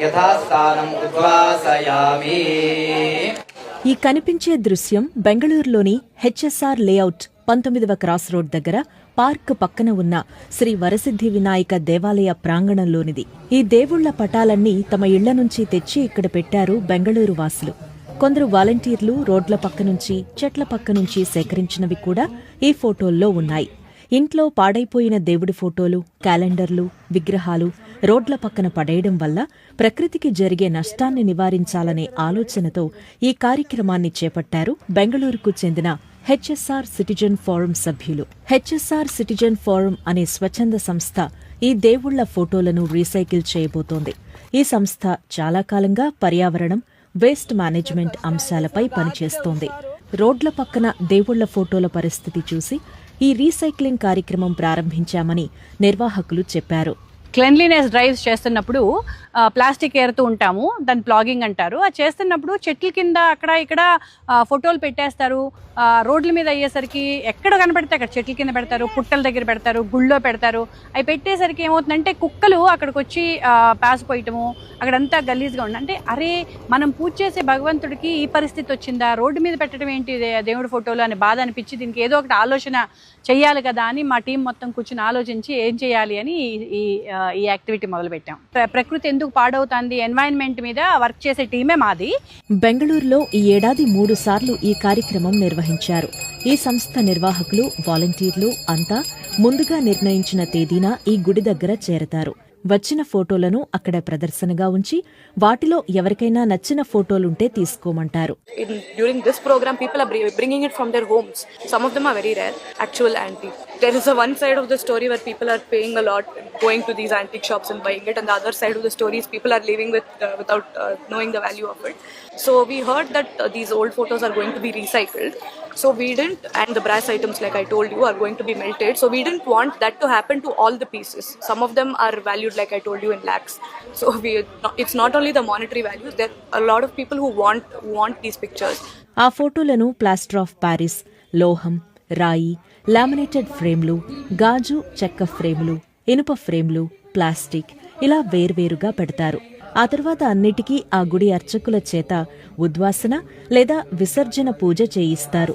యథాస్థానం ఉద్వాసయామి ఈ కనిపించే దృశ్యం బెంగళూరులోని హెచ్ఎస్ఆర్ లేఅవుట్ పంతొమ్మిదవ క్రాస్ రోడ్ దగ్గర పార్క్ పక్కన ఉన్న శ్రీ వరసిద్ధి వినాయక దేవాలయ ప్రాంగణంలోనిది. ఈ దేవుళ్ళ పటాలన్నీ తమ ఇళ్ళ నుంచి తెచ్చి ఇక్కడ పెట్టారు బెంగళూరు వాసులు. కొందరు వాలంటీర్లు రోడ్ల పక్క నుంచి చెట్ల పక్క నుంచి సేకరించినవి కూడా ఈ ఫోటోల్లో ఉన్నాయి. ఇంట్లో పాడైపోయిన దేవుడి ఫోటోలు క్యాలెండర్లు విగ్రహాలు రోడ్ల పక్కన పడేయడం వల్ల ప్రకృతికి జరిగే నష్టాన్ని నివారించాలనే ఆలోచనతో ఈ కార్యక్రమాన్ని చేపట్టారు బెంగళూరుకు చెందిన హెచ్ఎస్ఆర్ సిటిజన్ ఫోరం సభ్యులు. హెచ్ఎస్ఆర్ సిటిజన్ ఫోరం అనే స్వచ్ఛంద సంస్థ ఈ దేవుళ్ళ ఫోటోలను రీసైకిల్ చేయబోతోంది. ఈ సంస్థ చాలా కాలంగా పర్యావరణం వేస్ట్ మేనేజ్మెంట్ అంశాలపై పనిచేస్తోంది. రోడ్ల పక్కన దేవుళ్ళ ఫోటోల పరిస్థితి చూసి ఈ రీసైక్లింగ్ కార్యక్రమం ప్రారంభించామని నిర్వాహకులు చెప్పారు. క్లెన్లీనెస్ డ్రైవ్స్ చేస్తున్నప్పుడు ప్లాస్టిక్ ఏరుతూ ఉంటాము దాన్ని ప్లాగింగ్ అంటారు. అది చేస్తున్నప్పుడు చెట్ల కింద అక్కడ ఇక్కడ ఫోటోలు పెట్టేస్తారు. రోడ్ల మీద అయ్యేసరికి ఎక్కడ కనబడితే అక్కడ చెట్ల కింద పెడతారు పుట్టల దగ్గర పెడతారు గుళ్ళో పెడతారు. అవి పెట్టేసరికి ఏమవుతుందంటే కుక్కలు అక్కడికి వచ్చి పాసిపోయటము అక్కడంతా గలీజ్గా ఉండి అంటే అరే మనం పూజ చేసే భగవంతుడికి ఈ పరిస్థితి వచ్చిందా? రోడ్డు మీద పెట్టడం ఏంటి దేవుడి ఫోటోలు అని బాధ అనిపించి దీనికి ఏదో ఒకటి ఆలోచన చెయ్యాలి కదా అని మా టీం మొత్తం కూర్చుని ఆలోచించి ఏం చేయాలి అని ఈ- ఈ యాక్టివిటీ మొదలుపెట్టాం. ప్ర- ప్రకృతి ఎందుకు పాడవుతుంది ఎన్వైరన్మెంట్ మీద వర్క్ చేసే టీమే మాది. బెంగళూరులో ఈ ఏడాది మూడు సార్లు ఈ కార్యక్రమం నిర్వహించారు. ఈ సంస్థ నిర్వాహకులు వాలంటీర్లు అంతా ముందుగా నిర్ణయించిన తేదీన ఈ గుడి దగ్గర చేరతారు. వచ్చిన ఫోటోలను అక్కడ ప్రదర్శనగా ఉంచి వాటిలో ఎవరికైనా నచ్చిన ఫోటోలుంటే తీసుకోమంటారు in during this program people are bri- bringing it from their homes some of them are very rare actual antique there is a one side of the story where people are paying a lot going to these antique shops and buying it and the other side of the story is people are leaving with uh, without uh, knowing the value of it so we heard that uh, these old photos are going to be recycled so we didn't and the brass items like i told you are going to be melted so we didn't want that to happen to all the pieces some of them are valued like i told you in lakhs. So we it's not only the monetary values there are a lot of people who want want these pictures. ఆ ఫోటోలను plaster of Paris లోహం రాయి laminated ఫ్రేమ్లు గాజు చెక్క ఫ్రేములు ఇనుప ఫ్రేమ్లు plastic ఇలా వేర్వేరుగా పెడతారు. ఆ తర్వాత అన్నిటికీ ఆ గుడి అర్చకుల చేత ఉద్వాసన లేదా విసర్జన పూజ చేయిస్తారు.